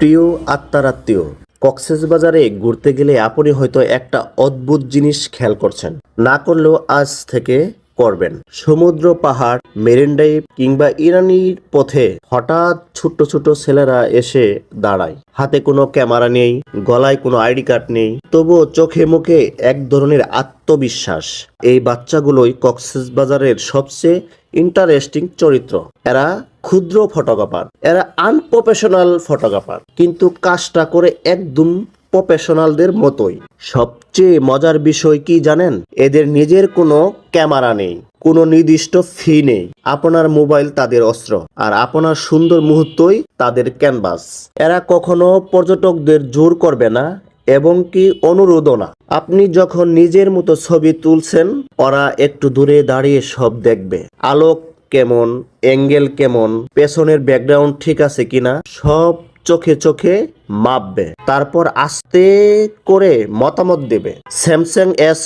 প্রিয় আত্মারাত্মীয়, কক্সেস বাজারে ঘুরতে গেলে আপনি হয়তো একটা অদ্ভুত জিনিস খেয়াল করছেন। না করলেও আজ থেকে করবেন। সমুদ্র পাহাড়, মেরিন ড্রাইভ কিংবা ইরানির পথে হঠাৎ ছোট্ট ছোট ছেলেরা এসে দাঁড়ায়। হাতে কোনো ক্যামেরা নেই, গলায় কোনো আইডি কার্ড নেই, তবুও চোখে মুখে এক ধরনের আত্মবিশ্বাস। এই বাচ্চাগুলোই কক্সেস বাজারের সবচেয়ে ইন্টারেস্টিং চরিত্র। এরা ক্ষুদ্র ফটোগ্রাফার। এরা আনপ্রফেশনাল ফটোগ্রাফার। কিন্তু কাজটা করে একদম প্রফেশনালদের মতোই। সবচেয়ে মজার বিষয় কি জানেন? এদের নিজের কোনো ক্যামেরা নেই। কোনো নির্দিষ্ট ফি নেই। আপনার মোবাইল তাদের অস্ত্র। আর আপনার সুন্দর মুহূর্তই তাদের ক্যানভাস এরা কখনো পর্যটকদের জোর করবে না। এবং কি অনুরোধনা। আপনি যখন নিজের মতো ছবি তুলছেন, ওরা একটু দূরে দাঁড়িয়ে সব দেখবে। আলোক কেমন, অ্যাঙ্গেল কেমন, পেছনের ব্যাকগ্রাউন্ড ঠিক আছে কিনা, সব চোখে চোখে মাপবে। তারপর আস্তে করে মতামত দেবে। Samsung S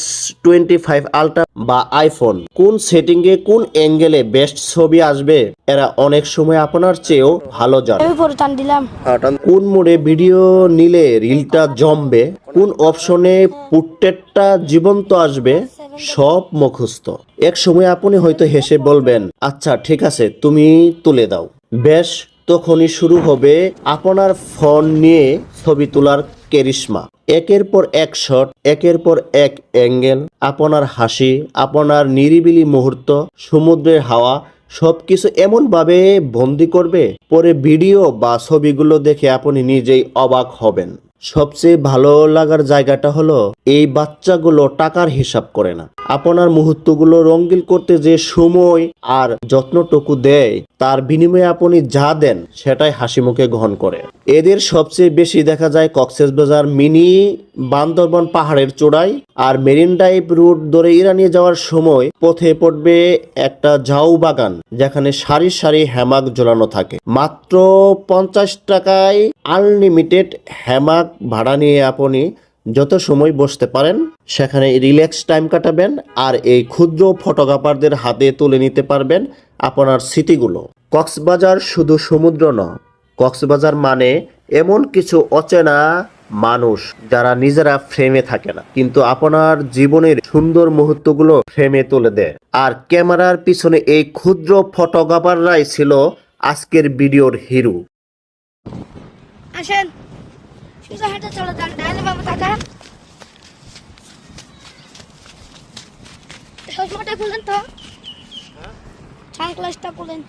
twenty five ultra বা আইফোন কোন সেটিংয়ে কোন অ্যাঙ্গেলে বেস্ট ছবি আসবে এরা অনেক সময় আপনার চেয়েও ভালো জানে। দিলাম। কোন মোডে ভিডিও নিলে রিলটা জমবে কোন অপশনে পুট্টেটটা জীবন্ত আসবে সব মুখস্থ। এক সময় আপনি হয়তো হেসে বলবেন আচ্ছা ঠিক আছে তুমি তুলে দাও। বেশ তখনই শুরু হবে আপনার ফোন নিয়ে ছবি তোলার কেরিশমা। একের পর এক শট, একের পর এক অ্যাঙ্গেল, আপনার হাসি, আপনার নিরিবিলি মুহূর্ত, সমুদ্রের হাওয়া, সবকিছু এমনভাবে বন্দি করবে, পরে ভিডিও বা ছবিগুলো দেখে আপনি নিজেই অবাক হবেন। সবচেয়ে ভালো লাগার জায়গাটা হলো, এই বাচ্চাগুলো টাকার হিসাব করে না। আপনার মুহূর্তগুলো রঙ্গিল করতে যে সময় আর যত্নটুকু দেয়, তার বিনিময়ে আপনি যা দেন সেটাই হাসি মুখে গ্রহণ করে। এদের সবচেয়ে বেশি দেখা যায় কক্সেস বাজার মিনি বান্দরবন পাহাড়ের চূড়ায় আর মেরিন ড্রাইভ রুট ধরে ইরানি যাওয়ার সময় পথে পড়বে একটা ঝাউ বাগান, যেখানে সারি সারি হ্যামাক ঝোলানো থাকে। মাত্র পঞ্চাশ টাকায় আনলিমিটেড হ্যামাক ভাড়া নিয়ে আপনি যত সময় বসতে পারেন, সেখানে রিল্যাক্স টাইম কাটাবেন আর এই ক্ষুদ্র ফটোগ্রাফারদের হাতে তুলে নিতে পারবেন আপনার স্মৃতিগুলো। কক্সবাজার শুধু সমুদ্র নয়, কক্সবাজার মানে এমন কিছু অচেনা মানুষ যারা নিজেরা ফ্রেমে থাকে না, কিন্তু আপনার জীবনের সুন্দর মুহূর্তগুলো ফ্রেমে তুলে দেয়। আর ক্যামেরার পিছনে এই ক্ষুদ্র ফটোগ্রাফাররাই ছিল আজকের ভিডিওর হিরো। আসেন সোজা হেঁটে চলে যান ডাইনে বাবু টাকা চশমাটা খুলেন তো? সানগ্লাসটা খুলেন।